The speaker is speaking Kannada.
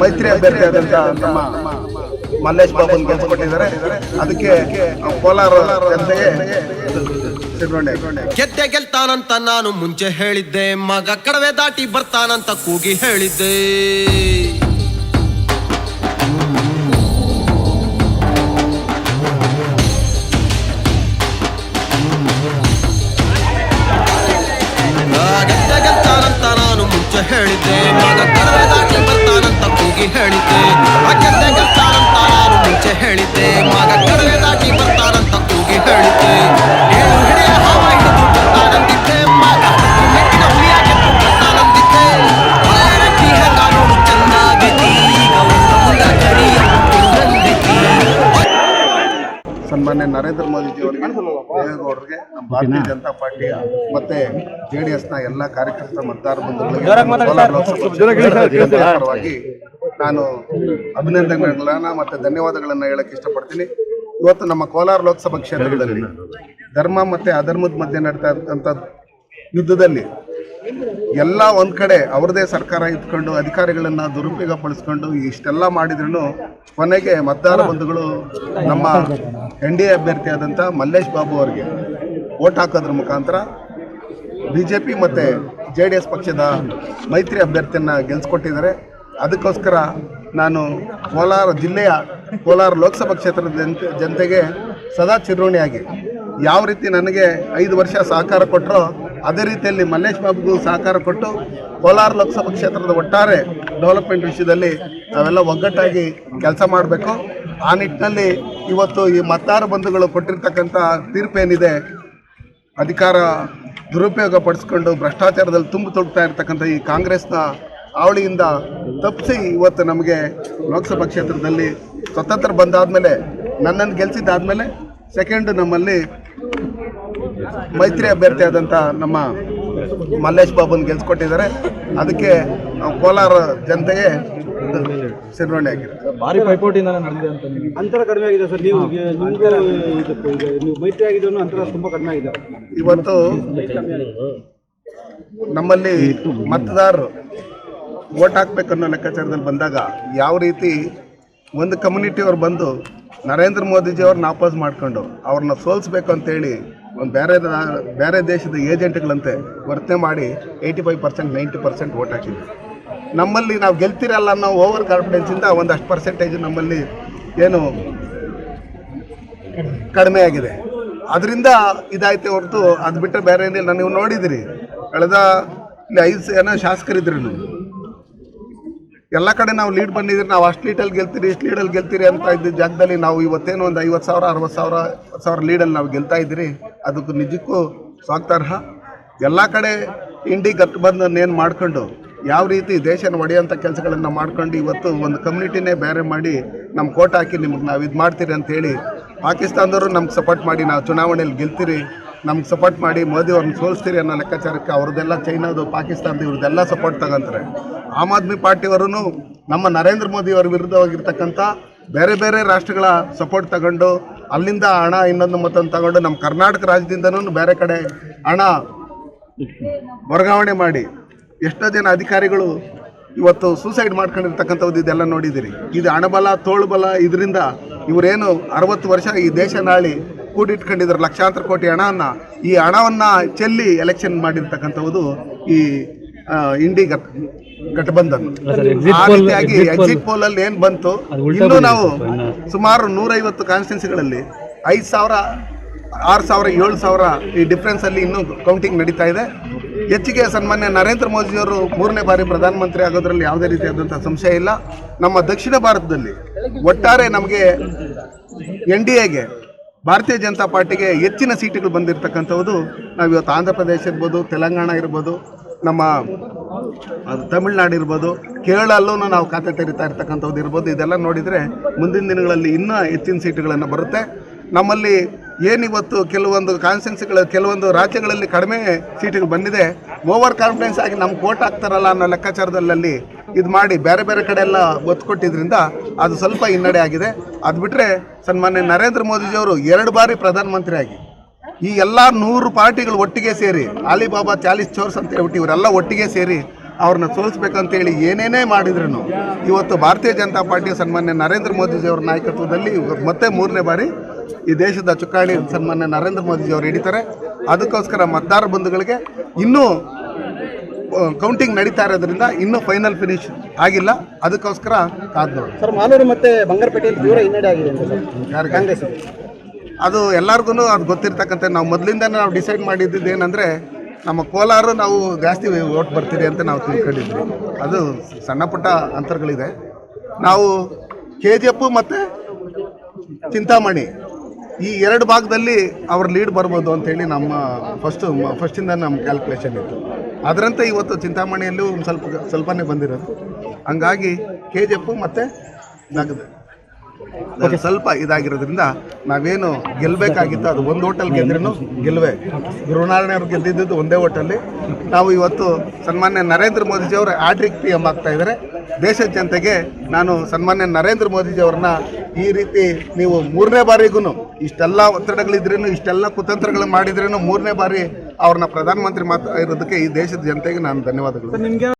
ಮೈತ್ರಿ ಅಭ್ಯರ್ಥಿ ಆದಂತ ನಮ್ಮ ಮಲ್ಲೇಶ್ ಬಾಬುನ್ ಗೆಲ್ಸ್ಕೊಟ್ಟಿದ್ದಾರೆ. ಅದಕ್ಕೆ ಕೋಲಾರ ಜನತೆಗೆ ಗೆದ್ದೆ ಗೆಲ್ತಾನಂತ ನಾನು ಮುಂಚೆ ಹೇಳಿದ್ದೆ. ಮಗ ಕಡವೆ ದಾಟಿ ಬರ್ತಾನಂತ ಕೂಗಿ ಹೇಳಿದ್ದೆ. ಗೆದ್ದೆ ಗೆಲ್ತಾನಂತ ನಾನು ಮುಂಚೆ ಹೇಳಿದ್ದೆ. ಮಗ ಕಡವೆ ದಾಟಿ ಬರ್ತಾನಂತ ಕೂಗಿ ಹೇಳಿದ್ದೆ ಆ, ಗೆದ್ದೆ ಗೆಲ್ತಾನಂತ ನಾನು ಮುಂಚೆ ಹೇಳಿದ್ದೆ ಮಗ ಕಡವೆ ದಾಟಿ ಬರ್ತಾನಂತ ಕೂಗಿ ಹೇಳಿದ್ದೆ ಏಳು ಹಿಡಿಯ ಹಾವ ಹಿಡಿದು ಬರ್ತಾನಂದಿದ್ದೆ ಮಗ ಮೆಟ್ಟಿನ ಹುಲಿಯಾಗೆ ಬರ್ತಾನಂದಿದ್ದೆ ಬಾರಟ್ಟಿ ಹೆಂಗ ನೋಡು ಚೆನ್ನಾಗೈತಿ ಈಗ ಒಂದ ಕರಿಯ ಕುಂಡಂದೈತಿ ಸನ್ಮಾನ್ಯ ನರೇಂದ್ರ ಮೋದಿಜಿ ಅವರಿಗೆ ದೇವೇಗೌಡರಿಗೆ ನಮ್ಮ ಭಾರತೀಯ ಜನತಾ ಪಾರ್ಟಿಯ ಮತ್ತೆ ಜೆ ಡಿ ಎಸ್ನ ಎಲ್ಲ ಕಾರ್ಯಕರ್ತರ ಮತದಾರ ಬಂಧುಗಳಿಗೆ ಕೋಲಾರ ಲೋಕಸಭಾ ಕ್ಷೇತ್ರದ ಪರವಾಗಿ ನಾನು ಅಭಿನಂದನೆಗಳನ್ನ ಮತ್ತು ಧನ್ಯವಾದಗಳನ್ನು ಹೇಳಕ್ಕೆ ಇಷ್ಟಪಡ್ತೀನಿ. ಇವತ್ತು ನಮ್ಮ ಕೋಲಾರ ಲೋಕಸಭಾ ಕ್ಷೇತ್ರದಲ್ಲಿ ಧರ್ಮ ಮತ್ತು ಅಧರ್ಮದ ಮಧ್ಯೆ ನಡೀತಾ ಯುದ್ಧದಲ್ಲಿ ಎಲ್ಲ ಒಂದು ಕಡೆ ಅವ್ರದೇ ಸರ್ಕಾರ ಇದ್ಕೊಂಡು ಅಧಿಕಾರಿಗಳನ್ನು ದುರುಪಯೋಗ ಪಡಿಸ್ಕೊಂಡು ಇಷ್ಟೆಲ್ಲ ಮಾಡಿದ್ರು ಕೊನೆಗೆ ಮತದಾರ ಬಂಧುಗಳು ನಮ್ಮ ಎನ್ ಡಿ ಎ ಅಭ್ಯರ್ಥಿಯಾದಂಥ ಮಲ್ಲೇಶ್ ಬಾಬು ಅವರಿಗೆ ಓಟ್ ಹಾಕೋದ್ರ ಮುಖಾಂತರ ಬಿ ಜೆ ಪಿ ಮತ್ತು ಜೆ ಡಿ ಎಸ್ ಪಕ್ಷದ ಮೈತ್ರಿ ಅಭ್ಯರ್ಥಿಯನ್ನು ಗೆಲ್ಸ್ಕೊಟ್ಟಿದ್ದಾರೆ. ಅದಕ್ಕೋಸ್ಕರ ನಾನು ಕೋಲಾರ ಜಿಲ್ಲೆಯ ಕೋಲಾರ ಲೋಕಸಭಾ ಕ್ಷೇತ್ರದ ಜನತೆ ಜನತೆಗೆ ಸದಾ ಚಿರೋಣಿಯಾಗಿ. ಯಾವ ರೀತಿ ನನಗೆ ಐದು ವರ್ಷ ಸಹಕಾರ ಕೊಟ್ಟರೋ ಅದೇ ರೀತಿಯಲ್ಲಿ ಮಲ್ಲೇಶ್ ಬಾಬುಗೂ ಸಹಕಾರ ಕೊಟ್ಟು ಕೋಲಾರ ಲೋಕಸಭಾ ಕ್ಷೇತ್ರದ ಒಟ್ಟಾರೆ ಡೆವಲಪ್ಮೆಂಟ್ ವಿಷಯದಲ್ಲಿ ನಾವೆಲ್ಲ ಒಗ್ಗಟ್ಟಾಗಿ ಕೆಲಸ ಮಾಡಬೇಕು. ಆ ನಿಟ್ಟಿನಲ್ಲಿ ಇವತ್ತು ಈ ಮತ್ತಾರು ಬಂಧುಗಳು ಕೊಟ್ಟಿರ್ತಕ್ಕಂಥ ತೀರ್ಪೇನಿದೆ ಅಧಿಕಾರ ದುರುಪಯೋಗ ಪಡಿಸ್ಕೊಂಡು ಭ್ರಷ್ಟಾಚಾರದಲ್ಲಿ ತುಂಬಿ ತುಳುಕ್ತಾ ಇರ್ತಕ್ಕಂಥ ಈ ಕಾಂಗ್ರೆಸ್ನ ಅವಳಿಯಿಂದ ತಪ್ಪಿಸಿ ಇವತ್ತು ನಮಗೆ ಲೋಕಸಭಾ ಕ್ಷೇತ್ರದಲ್ಲಿ ಸ್ವತಂತ್ರ ಬಂದಾದಮೇಲೆ ನನ್ನನ್ನು ಗೆಲ್ಸಿದ್ದಾದಮೇಲೆ ಸೆಕೆಂಡ್ ನಮ್ಮಲ್ಲಿ ಮೈತ್ರಿ ಅಭ್ಯರ್ಥಿ ಆದಂಥ ನಮ್ಮ ಮಲ್ಲೇಶ್ ಬಾಬುನ್ ಗೆಲ್ಸ್ಕೊಟ್ಟಿದ್ದಾರೆ. ಅದಕ್ಕೆ ನಾವು ಕೋಲಾರ ಜನತೆಗೆ ಸಿರ್ವಣೆ ಆಗಿದೆ ಭಾರಿ ಪೈಪೋಟಿ ಅಂತರ ಕಡಿಮೆ ಆಗಿದೆ ಸರ್. ನೀವು ನೀವು ಮೈತ್ರಿ ಆಗಿದ್ದು ಅಂತರ ತುಂಬಾ ಕಡಿಮೆ ಆಗಿದೆ. ಇವತ್ತು ನಮ್ಮಲ್ಲಿ ಮತದಾರರು ಓಟ್ ಹಾಕ್ಬೇಕನ್ನೋ ಲೆಕ್ಕಾಚಾರದಲ್ಲಿ ಬಂದಾಗ ಯಾವ ರೀತಿ ಒಂದು ಕಮ್ಯುನಿಟಿಯವ್ರು ಬಂದು ನರೇಂದ್ರ ಮೋದಿಜಿ ಅವ್ರನ್ನ ಆಪೋಸ್ ಮಾಡ್ಕೊಂಡು ಅವ್ರನ್ನ ಸೋಲಿಸ್ಬೇಕು ಅಂತೇಳಿ ಒಂದು ಬೇರೆ ಬೇರೆ ದೇಶದ ಏಜೆಂಟ್ಗಳಂತೆ ವರ್ತನೆ ಮಾಡಿ eighty five percent ninety percent vote ಹಾಕಿದ್ವಿ ನಮ್ಮಲ್ಲಿ ನಾವು ಗೆಲ್ತಿರಲ್ಲ ಅನ್ನೋ ಓವರ್ ಕಾನ್ಫಿಡೆನ್ಸಿಂದ ಒಂದಷ್ಟು ಪರ್ಸೆಂಟೇಜ್ ನಮ್ಮಲ್ಲಿ ಏನು ಕಡಿಮೆ ಆಗಿದೆ. ಅದರಿಂದ ಇದಾಯ್ತು ಹೊರತು ಅದು ಬಿಟ್ಟರೆ ಬೇರೆ ಏನಿಲ್ಲ. ನೀವು ನೋಡಿದಿರಿ, ಕಳೆದ ಇಲ್ಲಿ ಐದು ಜನ ಶಾಸಕರಿದ್ರು ಎಲ್ಲ ಕಡೆ ನಾವು ಲೀಡ್ ಬಂದಿದ್ರೆ ನಾವು ಅಷ್ಟು ಲೀಡಲ್ಲಿ ಗೆಲ್ತೀರಿ, ಇಷ್ಟು ಲೀಡಲ್ಲಿ ಗೆಲ್ತೀರಿ ಅಂತ ಇದ್ದ ಜಾಗದಲ್ಲಿ ನಾವು ಇವತ್ತೇನು ಒಂದು ಐವತ್ತು ಸಾವಿರ, ಅರವತ್ತು ಸಾವಿರ ಸಾವಿರ ಲೀಡಲ್ಲಿ ನಾವು ಗೆಲ್ತಾ ಇದ್ದೀರಿ. ಅದಕ್ಕೂ ನಿಜಕ್ಕೂ ಸ್ವಾಗತಾರ್ಹ. ಎಲ್ಲ ಕಡೆ ಇಂಡಿ ಗಠಬಂಧನ್ ಏನು ಮಾಡ್ಕೊಂಡು, ಯಾವ ರೀತಿ ದೇಶನ ಒಡೆಯೋಂಥ ಕೆಲಸಗಳನ್ನು ಮಾಡ್ಕೊಂಡು ಇವತ್ತು ಒಂದು ಕಮ್ಯುನಿಟಿನೇ ಬೇರೆ ಮಾಡಿ ನಮ್ಮ ಕೋಟ್ ಹಾಕಿ ನಿಮಗೆ ನಾವು ಇದು ಮಾಡ್ತೀರಿ ಅಂತೇಳಿ ಪಾಕಿಸ್ತಾನದವರು ನಮ್ಗೆ ಸಪೋರ್ಟ್ ಮಾಡಿ ನಾವು ಚುನಾವಣೆಯಲ್ಲಿ ಗೆಲ್ತೀರಿ, ನಮ್ಗೆ ಸಪೋರ್ಟ್ ಮಾಡಿ ಮೋದಿ ಅವ್ರನ್ನ ಸೋಲಿಸ್ತೀರಿ ಅನ್ನೋ ಲೆಕ್ಕಾಚಾರಕ್ಕೆ ಅವ್ರದ್ದೆಲ್ಲ ಚೈನಾದು ಪಾಕಿಸ್ತಾನದ ಇವ್ರದ್ದೆಲ್ಲ ಸಪೋರ್ಟ್ ತಗೊಂತಾರೆ. ಆಮ್ ಆದ್ಮಿ ಪಾರ್ಟಿಯವರು ನಮ್ಮ ನರೇಂದ್ರ ಮೋದಿ ಅವರ ವಿರುದ್ಧವಾಗಿರ್ತಕ್ಕಂಥ ಬೇರೆ ಬೇರೆ ರಾಷ್ಟ್ರಗಳ ಸಪೋರ್ಟ್ ತಗೊಂಡು ಅಲ್ಲಿಂದ ಹಣ ಇನ್ನೊಂದು ಮತ್ತೊಂದು ತಗೊಂಡು ನಮ್ಮ ಕರ್ನಾಟಕ ರಾಜ್ಯದಿಂದನೂ ಬೇರೆ ಕಡೆ ಹಣ ವರ್ಗಾವಣೆ ಮಾಡಿ ಎಷ್ಟೋ ಜನ ಅಧಿಕಾರಿಗಳು ಇವತ್ತು ಸೂಸೈಡ್ ಮಾಡ್ಕೊಂಡಿರ್ತಕ್ಕಂಥದ್ದು ಇದೆಲ್ಲ ನೋಡಿದ್ದೀರಿ. ಇದು ಹಣಬಲ ತೋಳುಬಲ ಇದರಿಂದ ಇವರೇನು ಅರವತ್ತು ವರ್ಷ ಈ ದೇಶ ನಾಳಿ ಕೂಡಿಟ್ಕೊಂಡಿದ್ರು ಲಕ್ಷಾಂತರ ಕೋಟಿ ಹಣವನ್ನು ಈ ಹಣವನ್ನು ಚೆಲ್ಲಿ ಎಲೆಕ್ಷನ್ ಮಾಡಿರ್ತಕ್ಕಂಥದ್ದು ಈ ಆ, ಇಂಡಿ ಗಟ್ ಗಠಬಂಧನ್ ಆ ರೀತಿಯಾಗಿ ಎಕ್ಸಿಟ್ ಪೋಲ್ ಅಲ್ಲಿ ಏನ್ ಬಂತು? ಇನ್ನು ನಾವು ಸುಮಾರು ನೂರೈವತ್ತು ಕಾನ್ಸ್ಟಿಟ್ಯೂನ್ಸಿಗಳಲ್ಲಿ ಐದು ಸಾವಿರ ಆರು ಸಾವಿರ ಏಳು ಸಾವಿರ ಈ ಡಿಫ್ರೆನ್ಸ್ ಅಲ್ಲಿ ಇನ್ನೂ ಕೌಂಟಿಂಗ್ ನಡೀತಾ ಇದೆ. ಹೆಚ್ಚಿಗೆ ಸನ್ಮಾನ್ಯ ನರೇಂದ್ರ ಮೋದಿಯವರು ಮೂರನೇ ಬಾರಿ ಪ್ರಧಾನಮಂತ್ರಿ ಆಗೋದ್ರಲ್ಲಿ ಯಾವುದೇ ರೀತಿಯಾದಂಥ ಸಂಶಯ ಇಲ್ಲ. ನಮ್ಮ ದಕ್ಷಿಣ ಭಾರತದಲ್ಲಿ ಒಟ್ಟಾರೆ ನಮಗೆ ಎನ್ ಡಿ ಎಗೆ ಭಾರತೀಯ ಜನತಾ ಪಾರ್ಟಿಗೆ ಹೆಚ್ಚಿನ ಸೀಟುಗಳು ಬಂದಿರತಕ್ಕಂಥದ್ದು ನಾವು ಇವತ್ತು ಆಂಧ್ರ ಪ್ರದೇಶ ಇರ್ಬೋದು ತೆಲಂಗಾಣ ಇರ್ಬೋದು ನಮ್ಮ ಅದು ತಮಿಳ್ನಾಡು ಇರ್ಬೋದು ಕೇರಳಲ್ಲೂ ನಾವು ಖಾತೆ ತೆರಿತಾ ಇರ್ತಕ್ಕಂಥದ್ದು ಇರ್ಬೋದು. ಇದೆಲ್ಲ ನೋಡಿದರೆ ಮುಂದಿನ ದಿನಗಳಲ್ಲಿ ಇನ್ನೂ ಹೆಚ್ಚಿನ ಸೀಟುಗಳನ್ನು ಬರುತ್ತೆ. ನಮ್ಮಲ್ಲಿ ಏನಿವತ್ತು ಕೆಲವೊಂದು ಕಾನ್ಸ್ಟೆನ್ಸಿಗಳು ಕೆಲವೊಂದು ರಾಜ್ಯಗಳಲ್ಲಿ ಕಡಿಮೆ ಸೀಟುಗಳು ಬಂದಿದೆ. ಓವರ್ ಕಾನ್ಫಿಡೆನ್ಸ್ ಆಗಿ ನಮ್ಮ ಓಟ್ ಆಗ್ತಾರಲ್ಲ ಅನ್ನೋ ಲೆಕ್ಕಾಚಾರದಲ್ಲಿ ಇದು ಮಾಡಿ ಬೇರೆ ಬೇರೆ ಕಡೆ ಎಲ್ಲ ಒತ್ತು ಕೊಟ್ಟಿದ್ದರಿಂದ ಅದು ಸ್ವಲ್ಪ ಹಿನ್ನಡೆ ಆಗಿದೆ. ಅದು ಬಿಟ್ಟರೆ ಸನ್ಮಾನ್ಯ ನರೇಂದ್ರ ಮೋದಿಜಿಯವರು ಎರಡು ಬಾರಿ ಪ್ರಧಾನಮಂತ್ರಿ ಆಗಿ ಈ ಎಲ್ಲ ನೂರು ಪಾರ್ಟಿಗಳು ಒಟ್ಟಿಗೆ ಸೇರಿ ಅಲಿಬಾಬಾ ಚಾಲಿಸ್ ಚೋರ್ಸ್ ಅಂತ ಹೇಳ್ಬಿಟ್ಟು ಇವರೆಲ್ಲ ಒಟ್ಟಿಗೆ ಸೇರಿ ಅವ್ರನ್ನ ಸೋಲಿಸ್ಬೇಕಂತೇಳಿ ಏನೇನೇ ಮಾಡಿದ್ರು ಇವತ್ತು ಭಾರತೀಯ ಜನತಾ ಪಾರ್ಟಿಯ ಸನ್ಮಾನ್ಯ ನರೇಂದ್ರ ಮೋದಿಜಿಯವರ ನಾಯಕತ್ವದಲ್ಲಿ ಮತ್ತೆ ಮೂರನೇ ಬಾರಿ ಈ ದೇಶದ ಚುಕ್ಕಾಣಿ ಸನ್ಮಾನ್ಯ ನರೇಂದ್ರ ಮೋದಿಜಿಯವರು ಹಿಡಿತಾರೆ. ಅದಕ್ಕೋಸ್ಕರ ಮತದಾರ ಬಂಧುಗಳಿಗೆ ಇನ್ನೂ ಕೌಂಟಿಂಗ್ ನಡೀತಾ ಇರೋದ್ರಿಂದ ಇನ್ನೂ ಫೈನಲ್ ಫಿನಿಶ್ ಆಗಿಲ್ಲ. ಅದಕ್ಕೋಸ್ಕರ ಕಾದ್ ನೋಡಿ ಸರ್ ಮಾಲೂರು ಮತ್ತೆ ಬಂಗಾರಪೇಟೆಯಲ್ಲಿ ತೀವ್ರ ಹಿನ್ನಡೆ ಆಗಿದೆ? ಕಾಂಗ್ರೆಸ್ ಅದು ಎಲ್ಲರಿಗೂ ಅದು ಗೊತ್ತಿರ್ತಕ್ಕಂಥ ನಾವು ಮೊದಲಿಂದನೇ ನಾವು ಡಿಸೈಡ್ ಮಾಡಿದ್ದು ಏನಂದರೆ, ನಮ್ಮ ಕೋಲಾರ ನಾವು ಜಾಸ್ತಿ ಓಟ್ ಬರ್ತೀರಿ ಅಂತ ನಾವು ತಿಳ್ಕೊಂಡಿದ್ವಿ. ಅದು ಸಣ್ಣ ಪುಟ್ಟ ಅಂತರಗಳಿದೆ. ನಾವು ಕೆ ಜಿ ಎಪ್ಪು ಮತ್ತು ಚಿಂತಾಮಣಿ, ಈ ಎರಡು ಭಾಗದಲ್ಲಿ ಅವ್ರ ಲೀಡ್ ಬರ್ಬೋದು ಅಂತೇಳಿ ನಮ್ಮ ಫಸ್ಟು ಫಸ್ಟಿಂದ ನಮ್ಮ ಕ್ಯಾಲ್ಕುಲೇಷನ್ ಇತ್ತು. ಅದರಂತೆ ಇವತ್ತು ಚಿಂತಾಮಣಿಯಲ್ಲೂ ಒಂದು ಸ್ವಲ್ಪ, ಸ್ವಲ್ಪನೇ ಬಂದಿರೋದು. ಹಂಗಾಗಿ ಕೆ ಜಿ ಎಪ್ಪು ಮತ್ತು ನಗದು. ಸ್ವಲ್ಪ ಇದಾಗಿರೋದ್ರಿಂದ ನಾವೇನು ಗೆಲ್ಲಬೇಕಾಗಿತ್ತು ಅದು ಒಂದು ಹೋಟೆಲ್ ಗೆದ್ರೂ ಗೆಲ್ಲುವೆ ಗುರುನಾರಾಯಣ ಅವರು ಗೆದ್ದಿದ್ದು ಒಂದೇ ಹೋಟೆಲ್ಲಿ ನಾವು ಇವತ್ತು ಸನ್ಮಾನ್ಯ ನರೇಂದ್ರ ಮೋದಿಜಿಯವರು ಆಡ್ರಿಕ್ ಪಿ ಎಂ ಆಗ್ತಾ ಇದ್ದಾರೆ. ದೇಶದ ಜನತೆಗೆ ನಾನು ಸನ್ಮಾನ್ಯ ನರೇಂದ್ರ ಮೋದಿಜಿಯವ್ರನ್ನ ಈ ರೀತಿ ನೀವು ಮೂರನೇ ಬಾರಿಗೂ ಇಷ್ಟೆಲ್ಲ ಒತ್ತಡಗಳಿದ್ರೇನು ಇಷ್ಟೆಲ್ಲ ಕುತಂತ್ರಗಳು ಮಾಡಿದ್ರೇನು ಮೂರನೇ ಬಾರಿ ಅವ್ರನ್ನ ಪ್ರಧಾನಮಂತ್ರಿ ಮಾತಾ ಇರೋದಕ್ಕೆ ಈ ದೇಶದ ಜನತೆಗೆ ನಾನು ಧನ್ಯವಾದಗಳು. ನಿಮಗೆ